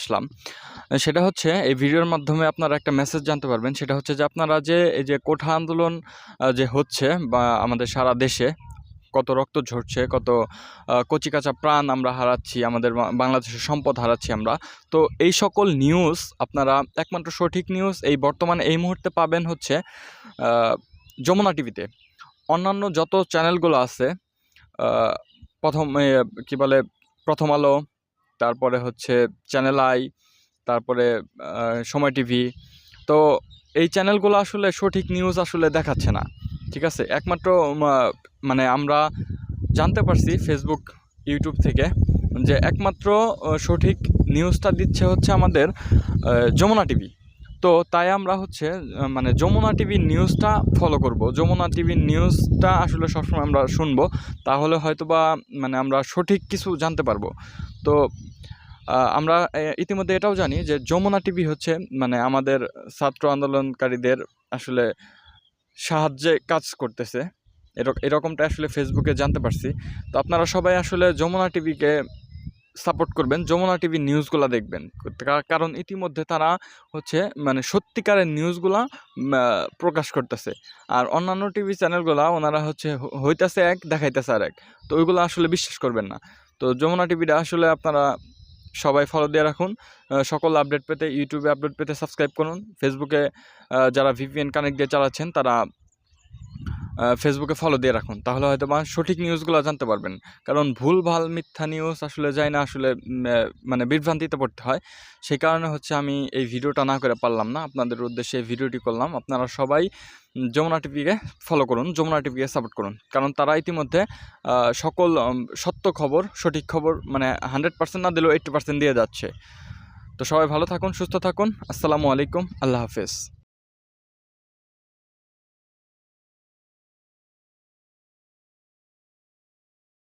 আসলাম। সেটা হচ্ছে, এই ভিডিওর মাধ্যমে আপনারা একটা মেসেজ জানতে পারবেন। সেটা হচ্ছে যে, আপনারা যে, এই যে কোঠা আন্দোলন যে হচ্ছে, বা আমাদের সারা দেশে কত রক্ত ঝরছে, কত কচিকাঁচা প্রাণ আমরা হারাচ্ছি, আমাদের বাংলাদেশের সম্পদ হারাচ্ছি আমরা, তো এই সকল নিউজ আপনারা একমাত্র সঠিক নিউজ এই বর্তমানে এই মুহূর্তে পাবেন হচ্ছে যমুনা টিভিতে অন্যান্য যত চ্যানেলগুলো আছে প্রথম কি বলে, প্রথম আলো তারপরে হচ্ছে চ্যানেল আই, তারপরে সময় টিভি। তো এই চ্যানেলগুলো আসলে সঠিক নিউজ আসলে দেখাচ্ছে না, ঠিক আছে? একমাত্র মানে আমরা জানতে পারছি ফেসবুক ইউটিউব থেকে যে একমাত্র সঠিক নিউজটা দিচ্ছে হচ্ছে আমাদের যমুনা টিভি। তো তাই আমরা হচ্ছে মানে যমুনা টিভির নিউজটা ফলো করব। যমুনা টিভির নিউজটা আসলে সবসময় আমরা শুনব। তাহলে হয়তো বা মানে আমরা সঠিক কিছু জানতে পারব। তো আমরা ইতিমধ্যে এটাও জানি যে যমুনা টিভি হচ্ছে মানে আমাদের ছাত্র আন্দোলনকারীদের আসলে সাহায্যে কাজ করতেছে। এরক- এরকমটা আসলে ফেসবুকে জানতে পারছি। তো আপনারা সবাই আসলে যমুনা টিভিকে সাপোর্ট করবেন, যমুনা টিভি নিউজগুলো দেখবেন। কারণ ইতিমধ্যে তারা হচ্ছে মানে সত্যিকারের নিউজগুলা প্রকাশ করতেছে। আর অন্যান্য টিভি চ্যানেলগুলা ওনারা হচ্ছে হইতাছে এক, দেখাইতেছে আর এক তো ওইগুলো আসলে বিশ্বাস করবেন না। তো যমুনা টিভিটা আসলে আপনারা সবাই ফলো দিয়ে রাখুন। সকল আপডেট পেতে, ইউটিউবে আপডেট পেতে সাবস্ক্রাইব করুন। ফেসবুকে যারা ভিপিএন কানেক্ট দিয়ে চালাচ্ছেন, তারা ফেসবুকে ফলো দিয়ে রাখুন। তাহলে হয়তো বা সঠিক নিউজগুলো জানতে পারবেন। কারণ ভুল, ভালো, মিথ্যা নিউজ আসলে যায় না, আসলে মানে বিভ্রান্তিতে পড়তে হয়। সেই কারণে হচ্ছে আমি এই ভিডিওটা না করে পারলাম না। আপনাদের উদ্দেশ্যে এই ভিডিওটি করলাম। আপনারা সবাই যমুনা টিভিকে ফলো করুন, যমুনা টিভিকে সাপোর্ট করুন। কারণ তারা ইতিমধ্যে সকল সত্য খবর, সঠিক খবর মানে হান্ড্রেড পার্সেন্ট না দিলেও এইট্টি পার্সেন্ট দিয়ে যাচ্ছে। তো সবাই ভালো থাকুন, সুস্থ থাকুন। আসসালামু আলাইকুম। আল্লাহ হাফেজ।